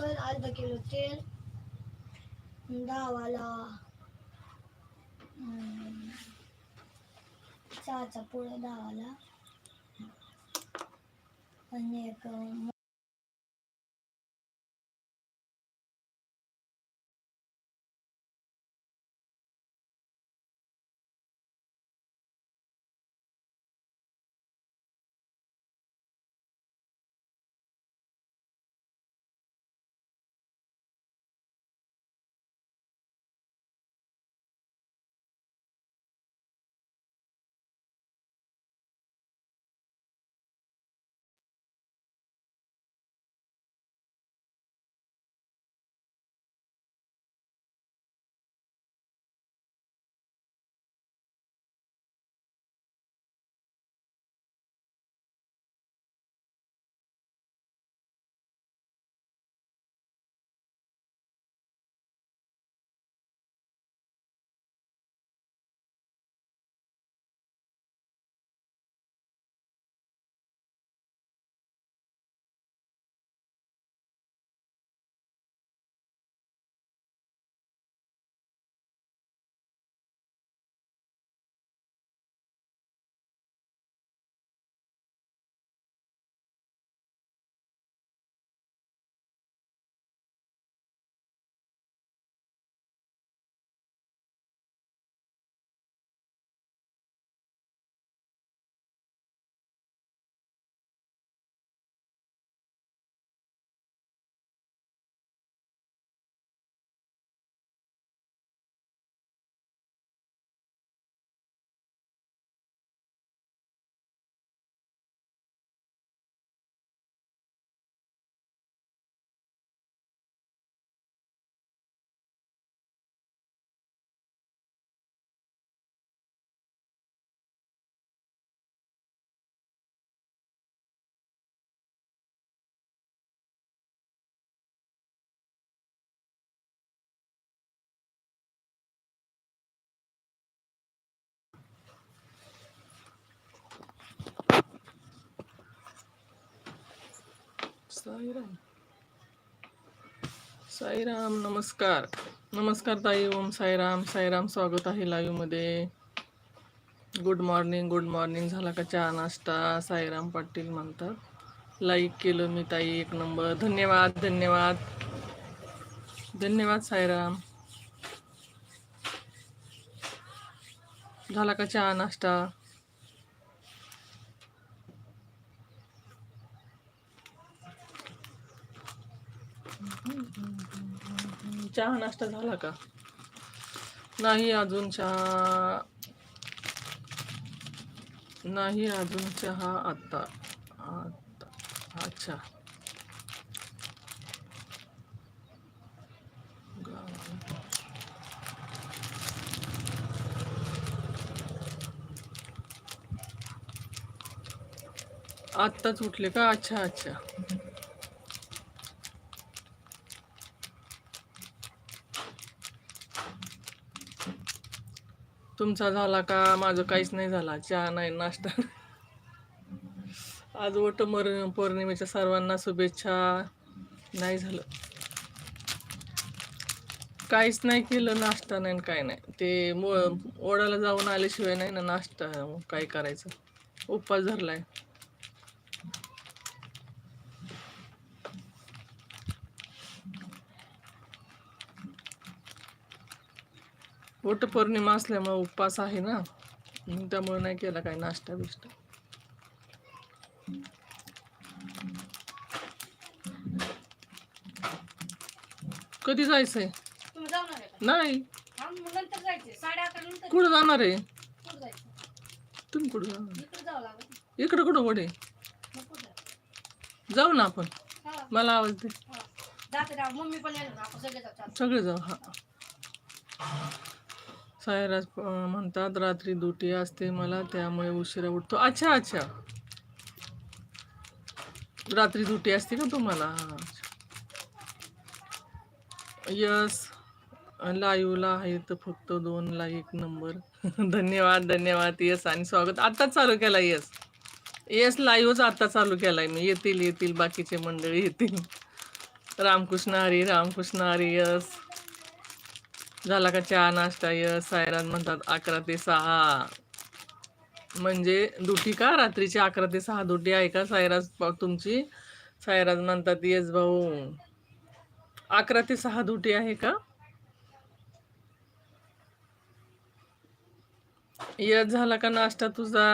साखर अर्धा किलो तेल दहावाला चहाचा पुडा दहावाला आणि एक साईराम. साईराम नमस्कार. नमस्कार ताई ओम साईराम. साईराम स्वागत आहे लाईव्हमध्ये गुड मॉर्निंग गुड मॉर्निंग झाला का चहा नाश्ता? साईराम पाटील म्हणतात. लाईक केलं मी ताई एक नंबर धन्यवाद धन्यवाद. धन्यवाद साईराम. झाला का चहा नाश्ता? चहा नाश्ता झाला का? नाही अजून चहा. नाही अजून चहा आता. आता. अच्छा. आत्ताच उठले का? अच्छा अच्छा. तुमचा झाला का? माझं काहीच नाही झाला. चहा नाही नाश्ता आज वट मर पौर्णिमेच्या सर्वांना शुभेच्छा. नाही झालं. काहीच नाही केलं नाश्ता नाही आणि काय नाही. ते मो ओढाला जाऊन आल्याशिवाय नाही ना नाश्ता. काय करायचं? उपवास धरलाय. वटपौर्णिमा असल्यामुळे उपवास आहे ना. त्यामुळे नाही केला काही नाश्ता बिष्टा. कधी जायचंय? नाही. कुठं जाणार आहे? तुम्ही कुठं जाणार? इकडे कुठं वडे? जाऊ? ना आपण. मला आवाज दे. सगळे जाऊ. हा. सायराज म्हणतात रात्री दुटी असते मला त्यामुळे उशिरा उठतो. अच्छा अच्छा. रात्री दुटी असते का तुम्हाला? यस. लाईव्हला आहे तर फक्त दोन एक नंबर. धन्यवाद धन्यवाद. यस आणि स्वागत. आत्ताच चालू केला यस. येस लाईव्हच आता चालू केलाय. मी येतील येतील बाकीचे मंडळी येतील. रामकृष्ण हरी रामकृष्ण हरी यस. झाला का चहा नाश्ता यस सायरान म्हणतात अकरा ते सहा. म्हणजे दुटी का? रात्रीची अकरा ते सहा दुटी आहे का? सायराज तुमची? सायराज म्हणतात येस भाऊ अकरा ते सहा दुटी आहे का? यस झाला का नाश्ता तुझा?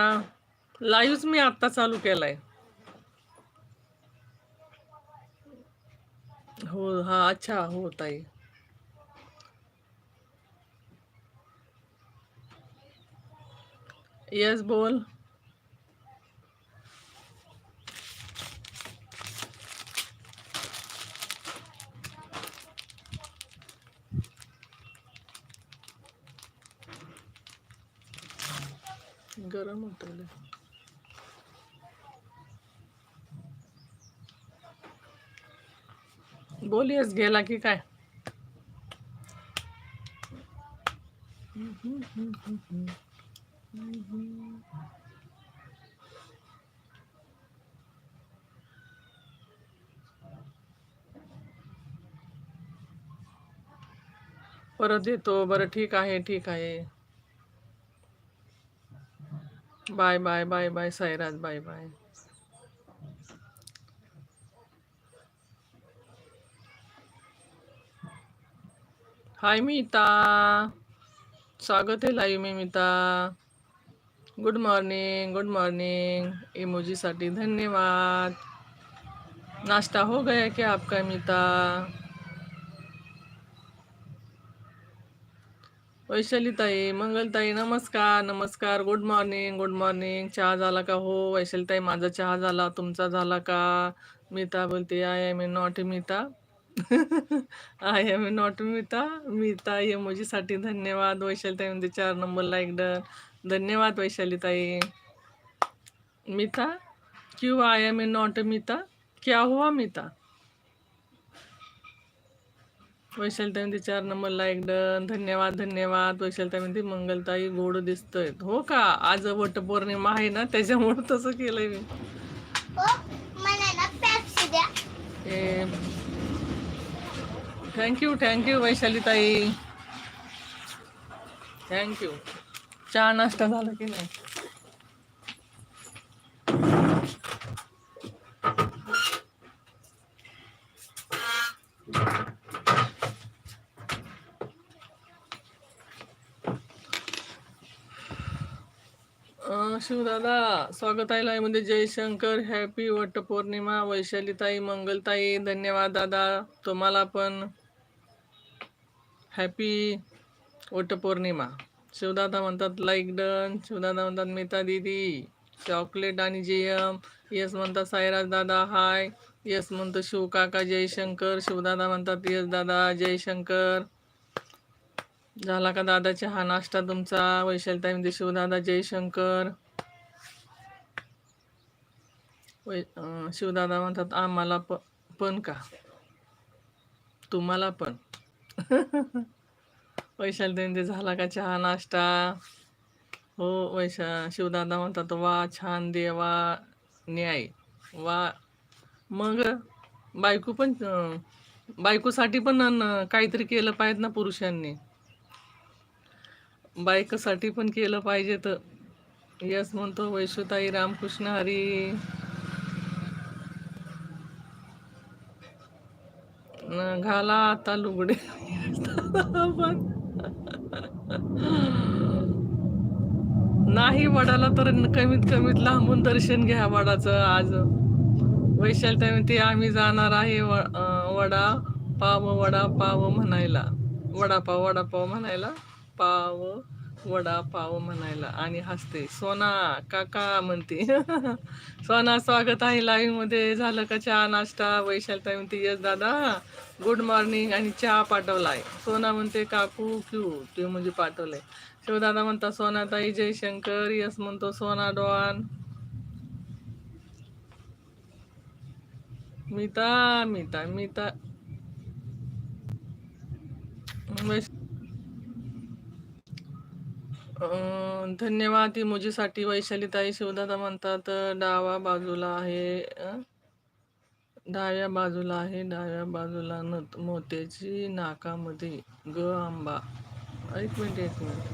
लाईव्हच मी आत्ता चालू केलाय. हो हा अच्छा हो ताई. यस बोल गरम होतं लय. बोल यस गेला की काय? परत येतो बरं, ठीक आहे ठीक आहे. Bye bye bye bye Sairaj bye bye hi Meeta स्वागत आहे लाईव्ह में Meeta good morning good morning इमोजीसाठी धन्यवाद. नाश्ता हो गया क्या आपका मीता वैशालीताई मंगलताई नमस्कार नमस्कार. गुड मॉर्निंग गुड मॉर्निंग चहा झाला का हो? वैशालीताई माझा चहा झाला. तुमचा झाला का? मीता बोलते I am a not Meeta. I am a not Meeta Meeta यमोजीसाठी धन्यवाद. वैशालीताई म्हणजे चार नंबर लाईक डन धन्यवाद वैशालीताई. Meeta? Q I am a not Meeta. क्या हुआ मीता? वैशालताई म्हणते चार नंबर लाईक डन धन्यवाद धन्यवाद. वैशालताई म्हणते मंगलताई गोड दिसतोय. हो का? आज वटपौर्णिमा आहे ना त्याच्यामुळे तसं केलंय मी. थँक्यू थँक्यू वैशालीताई थँक्यू चहा नाश्ता झाला की नाही अं, शिवदादा स्वागत आहे live मध्ये जयशंकर हॅपी वटपौर्णिमा वैशालीताई मंगलताई धन्यवाद दादा. तुम्हाला पण हॅपी वटपौर्णिमा. शिवदादा म्हणतात लाईक डन शिवदादा म्हणतात मेता दीदी. चॉकलेट आणि जेयम यस म्हणतात साईराज दादा हाय यस म्हणतो शिवकाका जयशंकर. शिवदादा म्हणतात यस दादा जयशंकर. झाला का दादाचा हा नाश्ता तुमचा? वैशालताई म्हणते शिवदादा जयशंकर. वै शिवदादा म्हणतात आम्हाला प पण का? तुम्हाला पण. वैशालताई म्हणजे झाला का चहा नाश्ता? हो वैशा शिवदादा म्हणतात वा छान देवा न्याय. वा मग बायको पण बायकोसाठी पण अन- काहीतरी केलं पाहिजे ना पुरुषांनी. बायकोसाठी पण केलं पाहिजे तर यस म्हणतो वैशुताई रामकृष्ण हरी. घाला आता लुगडे. पण नाही वडाला तर कमीत कमीत लांबून दर्शन घ्या वडाचं आज. वैशाल ते आम्ही जाणार आहे व- वडा पाव वडा पाव म्हणायला. वडापाव वडापाव म्हणायला पाव वडा पाव म्हणायला आणि हसते. सोना काका म्हणते. सोना स्वागत आहे लाईव्हमध्ये. झालं का चहा नाश्ता? वैशालताई म्हणते यस दादा. गुड मॉर्निंग आणि चहा पाठवलाय. सोना म्हणते काकू क्यू? ते म्हणजे पाठवलंय. शिवदादा म्हणता सोनाताई जयशंकर यस म्हणतो सोना डॉन. मीता मीता मीता. अं, धन्यवाद. इमोजीसाठी वैशालीताई शिवदादा म्हणतात डावा बाजूला आहे अं? डाव्या बाजूला आहे डाव्या बाजूला नत मोत्याची नाकामध्ये ग आंबा. एक मिनिट एक मिनिट.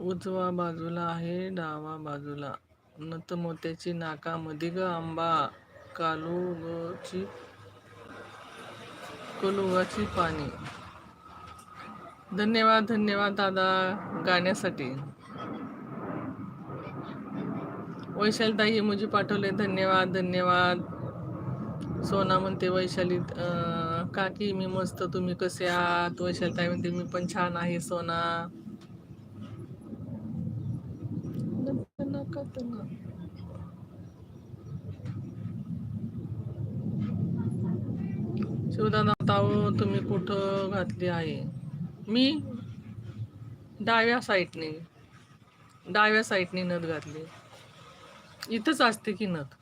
उजवा बाजूला आहे डावा बाजूला नत मोत्याची नाकामध्ये ग आंबा. कालुगची कलुगाची पाणी. धन्यवाद धन्यवाद दादा गाण्यासाठी. वैशालीताई मुझे पाठवले धन्यवाद धन्यवाद. सोना म्हणते वैशाली काकी मी मस्त तुम्ही कसे आहात? वैशालीताई म्हणते मी पण छान आहे सोना. शिवदादा ताऊ तुम्ही कुठं घातली आहे? मी डाव्या साईडने डाव्या साईडने नथ घातली. इथंच असते की नथ.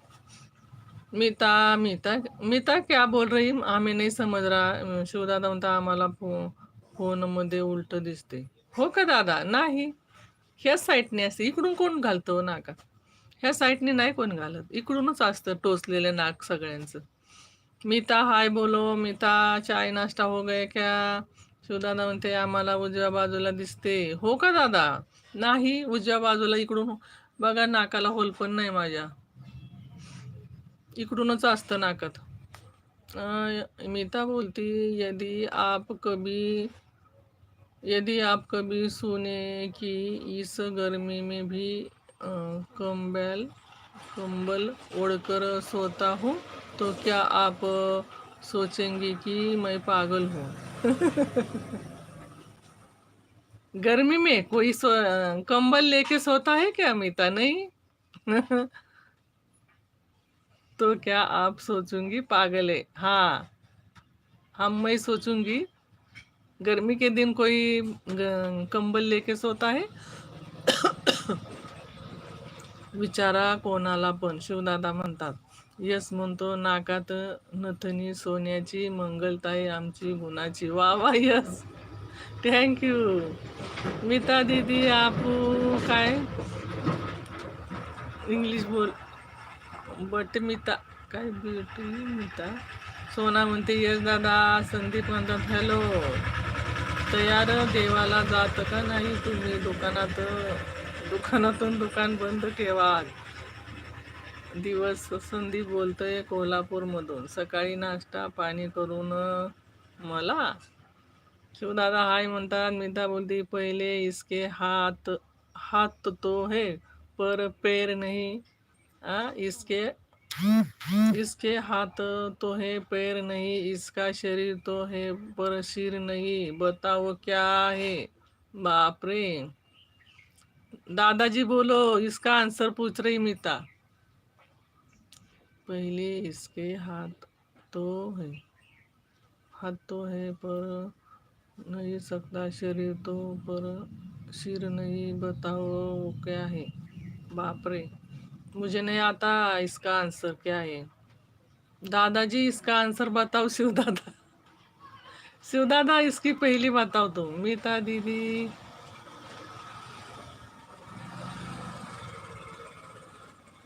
मीता मीता मीता क्या बोल रही? आम्ही नाही समज रहा शिवदादा म्हणता आम्हाला फो फोनमध्ये उलट दिसते. हो का दादा? नाही. ह्या साईडने असते. इकडून कोण घालतो हो नाका? ह्या साईडने नाही कोण घालत. इकडूनच असतं टोचलेलं नाक सगळ्यांचं. मीता हाय बोलो. मीता चाय नाश्ता हो गए क्या? शिवदादा म्हणते आम्हाला उजव्या बाजूला दिसते. हो का दादा? नाही उजव्या बाजूला इकडून बघा नाकाला होल पण नाही माझ्या. इकडूनच असतं नाकात. मीता बोलती यदि आप कभी यदि आप कभी सुने की इस गर्मी में भी कंबल कंबल ओढ़कर सोता हूँ तो क्या आप सोचेंगे कि मैं पागल हूँ? गर्मी में कोई सो, कंबल लेके सोता है क्या अमिता? नहीं। तो क्या आप सोचूँगी? पागल है। हाँ हम मैं सोचूँगी, गर्मी के दिन कोई कंबल लेके सोता है? विचारा कोणाला पण शिवदादा म्हणतात यस म्हणतो नाकात नथनी सोन्याची मंगलताई आमची गुणाची. वा वा यस. थँक्यू मीता दीदी आपू काय? इंग्लिश बोल. बट मीता काय ब्युटी मीता? सोना म्हणते यस दादा संदीप म्हणतात हॅलो तयार देवाला जात का नाही? तुम्ही दुकानात दुकानातून दुकान बंद ठेवा दिवस संदीप बोलतोय कोल्हापूरमधून. सकाळी नाश्ता पाणी करून मला? शिवदादा हाय म्हणतात मीता बोलती पहिले इसके हात हात तो है पर पैर नहीं. आ, इसके इसके हात तो है पैर नहीं. इसका शरीर तो है पर सिर नहीं. बताओ क्या है? बाप रे दादाजी बोलो इसका आंसर पूछ रही मीता पहले इसके हाथ तो है। हाथ तो है, पर नहीं सकता शरीर तो पर सिर नहीं, बताओ वो क्या है? बाप रे, मुझे नहीं आता इसका आंसर क्या है। दादाजी, इसका आंसर बताओ, शिव दादा। शिव दादा, इसकी पहली बताओ तो। मीता दीदी।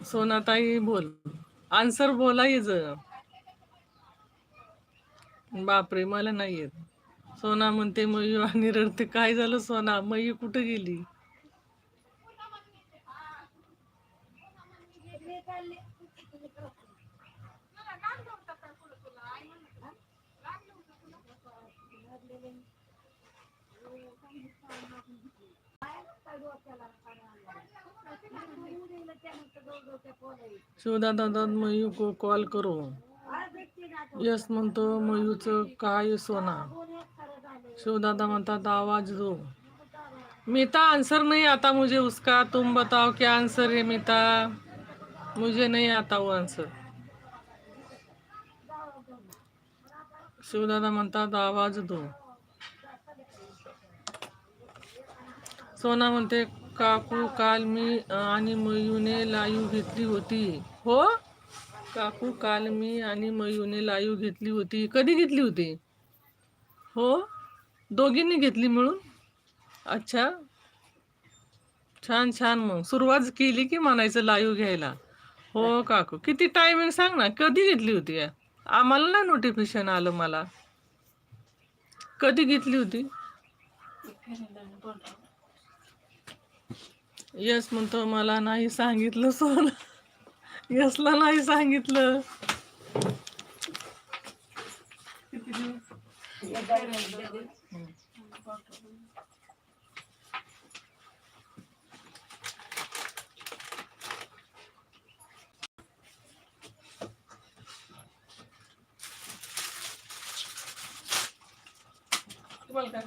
सोनाताई बोल। आन्सर बोलायच बापरे मला नाही येत. सोना म्हणते मयू आणि रडते. काय झालं सोना? मयू कुठं गेली? शिवदादा दादा मयू को कॉल करो. यस म्हणतो मयूचं काय सोना? शिवदादा म्हणतात आवाज दो. मीता आंसर नहीं आता मुझे उसका. तुम बताओ क्या आंसर है मीता? मुझे नहीं आता वो आंसर शिवदादा म्हणतात आवाज दो. सोना म्हणते काकू काल मी आणि मयूने लाईव्ह घेतली होती. हो? काकू काल मी आणि मयूने लाईव्ह घेतली होती. कधी घेतली होती? हो? दोघींनी घेतली मिळून? अच्छा. छान छान मग. सुरुवात केली की म्हणायचं लाईव्ह घ्यायला. हो काकू. किती टायमिंग सांग ना. कधी घेतली होती? आम्हाला ना नोटिफिकेशन आलं मला. कधी घेतली होती? यस म्हणतो मला नाही सांगितलं सोन. यसला नाही सांगितलं. तुम्हाला काय?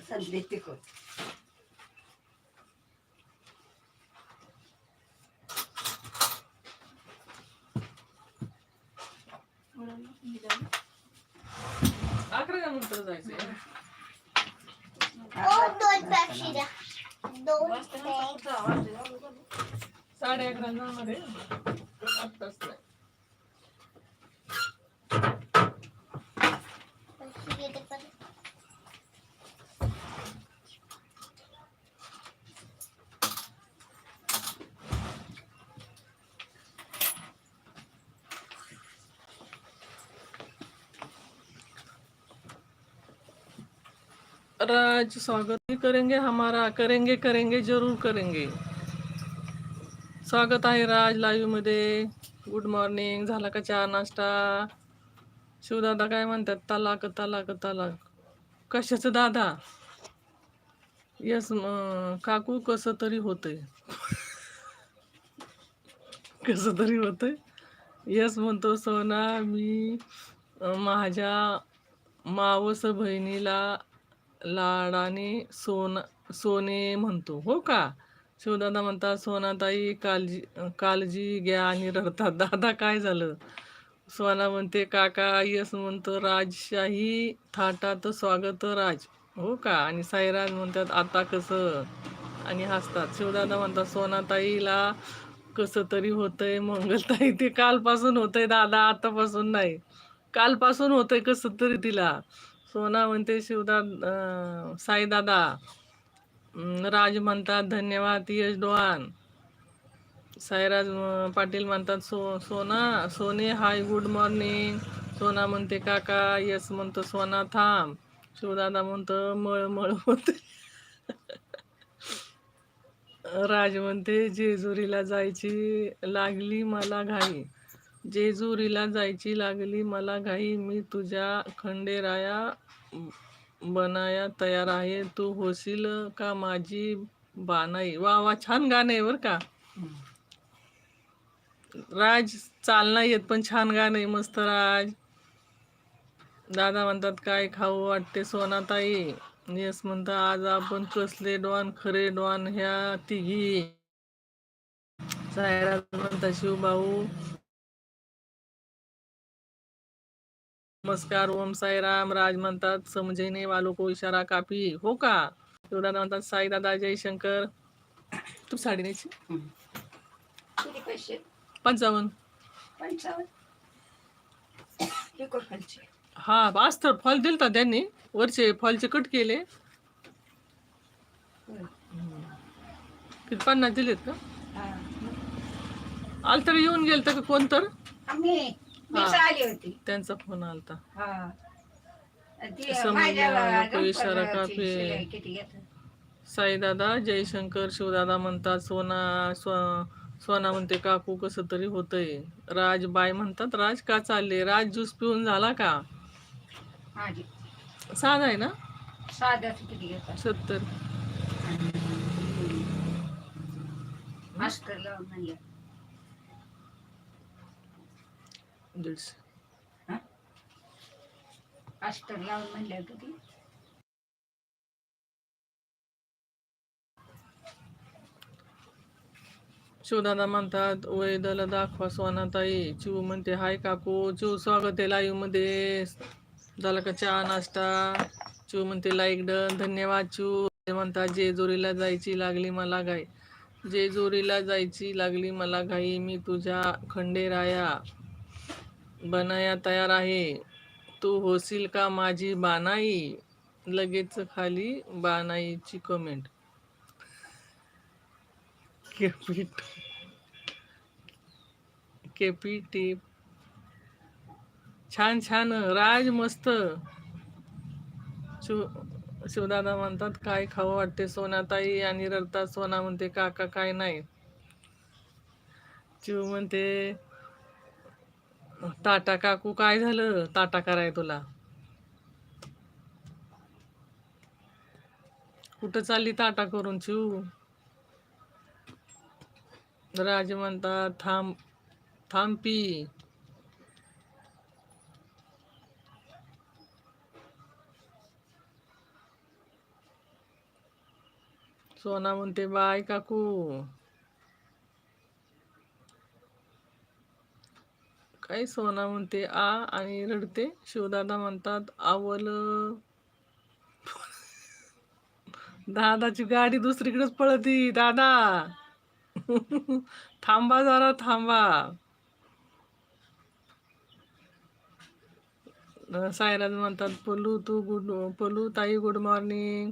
संधी तिकट अकरा नंतर जायचंय ओ दोन पेप्सी साडे अकरा मध्ये राज स्वागत भी करेंगे हमारा करेंगे करेंगे जरूर करेंगे. स्वागत आहे राज लाईव्हमध्ये. गुड मॉर्निंग झाला का चहा नाश्ता? शिवदादा काय म्हणतात? तलाक तलाक तलाक. कशाचं दादा? यस काकू कसं तरी होतंय. कसं तरी होतंय. यस म्हणतो सोना मी माझ्या मावस बहिणीला लाडाने सोन सोने म्हणतो हो का? शिवदादा म्हणतात सोनाताई काळजी काळजी घ्या आणि रडतात. दादा काय झालं? सोना म्हणते काका यस म्हणतो राजशाही थाटात स्वागत राज. हो का? आणि साईराज म्हणतात आता कसं? आणि हसतात. शिवदादा म्हणतात सोनाताईला कसं तरी होतंय मंगलताई. ते कालपासून होतंय दादा आतापासून नाही. कालपासून होतंय कसं तरी तिला. सोना म्हणते शिवदा साईदादा. राज म्हणतात धन्यवाद यश डोहान. साईराज पाटील म्हणतात सो सोना सोने हाय गुड मॉर्निंग. सोना म्हणते काका यस म्हणतो सोना थांब. शिवदादा म्हणतो मळ मळ होते राज म्हणते जेजुरीला जायची लागली मला घाई. जेजुरीला जायची लागली. मला घाई मी तुझ्या खंडेराया बनाया तयार आहे. तू होशील का माझी बानाई? वा वा छान गाणं आहे बरं का. राज चालणार येत पण छान गाणं आहे. मस्त राज. दादा म्हणतात काय खाऊ वाटते सोनाताई? येस म्हणता आज आपण कसले डॉन खरे डॉन ह्या तिघी. सायराज म्हणता शिवभाऊ नमस्कार ओम साईराम राज म्हणतात समजेने वालो को इशारा काफी हो का? शिवदादा म्हणतात साई दादा जयशंकर तू साडी न्यायची? किती पैसे? पंचावन्न. हा असतं फॉल दिलता त्यांनी. वरचे फॉलचे कट केले. किती पन्नास दिलेत का? हा. आल तर येऊन गेल तर कोण तर? आम्ही मीच आली होती. त्यांचा फोन आलता. हा. ती समजलं, माझ्या नको इशारा डॉक्टरची काफी. शिलाई किती घेतात? साईदादा जयशंकर शिवदादा म्हणतात सोना स्व सोना म्हणते काकू कसं तरी होतंय. राज बाय म्हणतात राज का चालले? राज ज्यूस पिऊन झाला का? माझी. साधा आहे ना? साध्याच किती घेतात. सत्तर. मास्टर लावून म्हणलं. दीडशे लावून किती शिवदादा म्हणतात वैदला दाखवा सोनाताई. चिव म्हणते हाय काकू. चिव स्वागत आहे लाईव्हमध्ये. झाला का चहा नाश्ता? चिव म्हणते लाईक डन. धन्यवाद चिव म्हणतात जेजुरीला जायची लागली मला गाय जेजुरीला जायची लागली मला घाई. मी तुझ्या खंडेराया. बनाया तयार आहे. तू होशील का माझी बानाई? लगेच खाली बानाईची कमेंट केपीट केपीटी छान छान. राज मस्त. शिव शिवदादा म्हणतात काय खावं वाटते सोनाताई आणि रडतात सोना म्हणते काका काय नाही. शिव म्हणते टाटा काकू काय झालं? टाटा कराय तुला. कुठं चालली टाटा करून चिऊ? राज म्हणतात थांब थांबी सोना म्हणते बाय काकू. आई सोना म्हणते आ आणि रडते. शिवदादा म्हणतात आवल. दादाची गाडी दुसरीकडेच पळती. दादा. थांबा जरा थांबा. सायराज म्हणतात पलू तू गुड पलू ताई गुड मॉर्निंग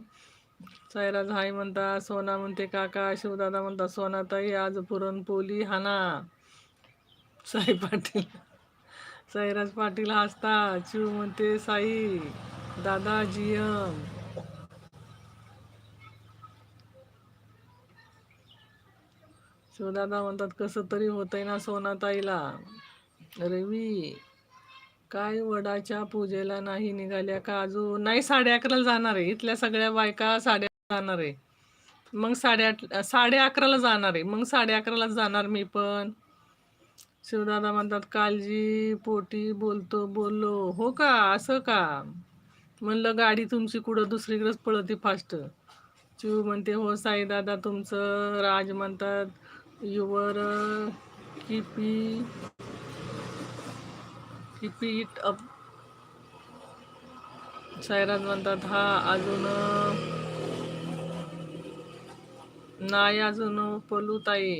सायराज हाय म्हणतात सोना म्हणते काका. शिवदादा म्हणतात सोना ताई आज पुरणपोली हाना. साई पाटील. साईराज पाटील हसता शिव म्हणते साई दादा जीएम शिवदादा म्हणतात कसं तरी होतंय ना सोनाताईला. रवी काय वडाच्या पूजेला नाही निघाल्या का अजून? नाही साडे अकराला जाणार आहे. इथल्या सगळ्या बायका साडे जाणार आहे. मग साडेआठ साडे अकराला जाणार आहे. मग साडे अकराला जाणार मी पण. शिवदादा म्हणतात काळजी पोटी बोलतो बोललो. हो का? असं का? म्हणलं गाडी तुमची कुठं? दुसरीकडेच पळती फास्ट चिव म्हणते हो साईदादा तुमचं राज म्हणतात your keep keep it up. Sairaj म्हणतात हा अजून नाही अजून पलू ताई.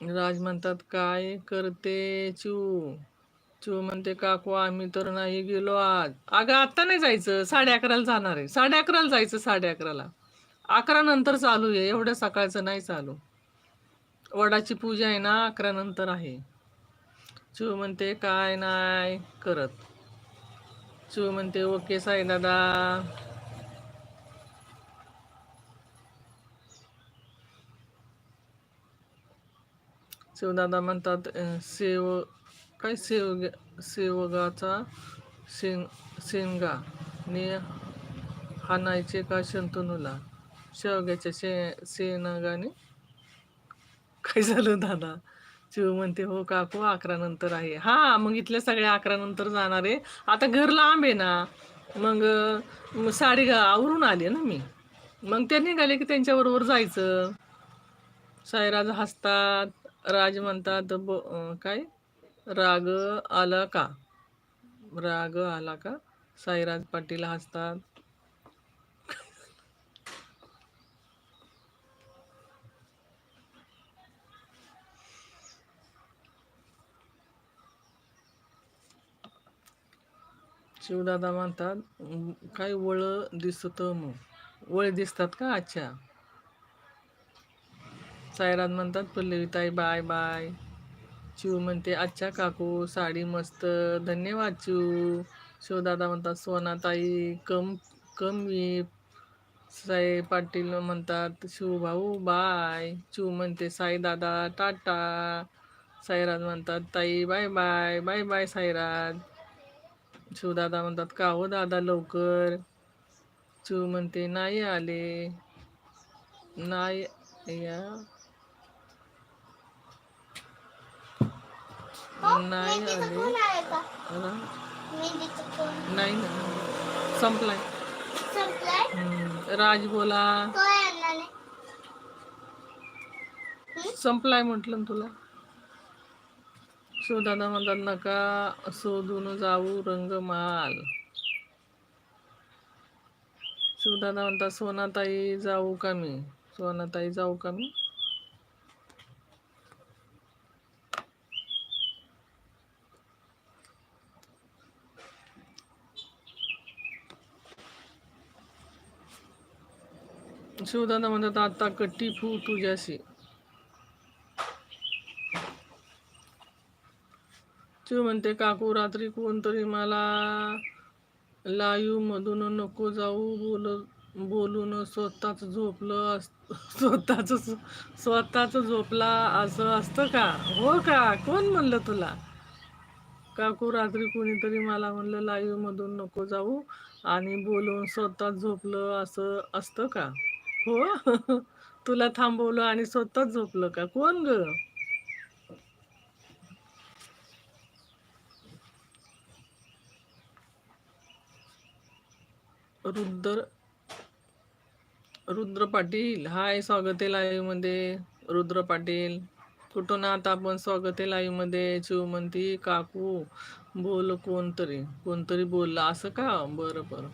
राज म्हणतात काय करते चू? चू म्हणते काकू आम्ही तर नाही गेलो आज. अगं आता नाही जायचं. साडे अकराला जाणार आहे. साडे अकराला जायचं साडे अकराला. अकरा नंतर चालू आहे. एवढ्या सकाळचं नाही चालू. वडाची पूजा आहे ना अकरा नंतर आहे. चू म्हणते काय नाही करत. चू म्हणते ओके साई दादा शिवदादा म्हणतात सेव काय सेव सेवगाचा शेंग शेंगा ने हाणायचे का शंतनूला शेवग्याच्या शे शेनगाने काय झालं दादा शिव म्हणते हो काकू अकरा नंतर आहे हा मग इथल्या सगळ्या अकरा नंतर जाणार आहे आता घर लांब आहे ना मग साडी आवरून आले ना मी मग ते निघाले की त्यांच्याबरोबर जायचं साईराज हसतात राज म्हणतात ब काय? राग आला का? राग आला का? साईराज पाटील हसतात. शिवदादा म्हणतात काय वळ दिसत मग? वळ दिसतात का अच्छा सायराज म्हणतात पल्लवीताई बाय बाय. चू म्हणते अच्छा काकू साडी मस्त धन्यवाद चू शिवदादा म्हणतात सोनाताई कम कमी साई पाटील म्हणतात शिवभाऊ बाय. चू म्हणते साई दादा टाटा. साईराज म्हणतात ताई bye bye bye bye Sairaj. शिवदादा म्हणतात का हो दादा लवकर? चू म्हणते नाही आले. नाही या नाही आले. कोण नाही संपलाय. राज बोला. संपलाय म्हटलं ना तुला. शिवदादा म्हणतात नका. शोधून जाऊ रंगमाल. शिवदादा म्हणतात सोनाताई जाऊ का मी? सोनाताई जाऊ का मी? शिवदादा म्हणतात आता कट्टी फू तुझ्याशी शिव म्हणते काकू रात्री कोणतरी मला लाईव्ह मधून नको जाऊ बोल बोलून स्वतःच झोपलं अस स्वतःच स्वतःच झोपला असं असतं का? हो का? कोण म्हणलं तुला? काकू रात्री कोणीतरी मला म्हणलं लाईव्ह मधून नको जाऊ आणि बोलून स्वतःच झोपलं असं असतं का? हो. तुला थांबवलं आणि स्वतःच झोपलं का? कोण ग? रुद्र रुद्र पाटील. हाय स्वागत आहे लाईव्हमध्ये. रुद्र पाटील. कुठून आता आपण? स्वागत आहे लाईव्हमध्ये. शिव म्हणती काकू. बोल कोणतरी. कोणतरी बोलला. असं का? बरं बरं.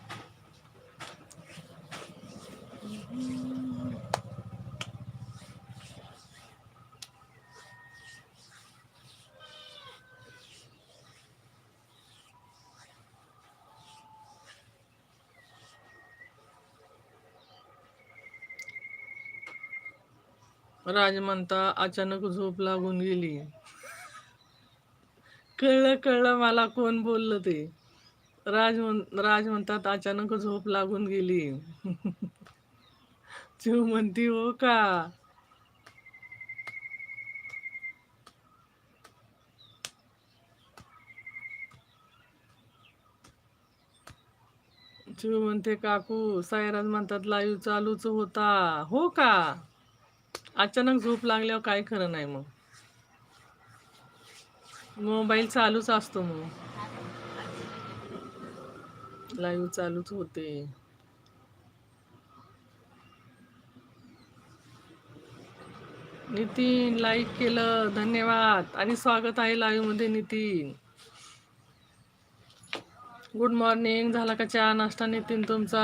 राज म्हणता अचानक झोप लागून गेली. कळलं कळलं मला कोण बोललं ते. राज राज म्हणतात अचानक झोप लागून गेली. जीव म्हणती हो का? जीव म्हणते काकू सायराज म्हणतात लाईव्ह चालूच होता. हो का? अचानक झोप लागल्यावर काय खरं नाही मग. मोबाईल चालूच असतो मग. लाईव्ह चालूच होते. नितीन लाईक केलं. धन्यवाद. आणि स्वागत आहे लाईव्हमध्ये नितीन. गुड मॉर्निंग झाला का चहा नाश्ता नितीन तुमचा?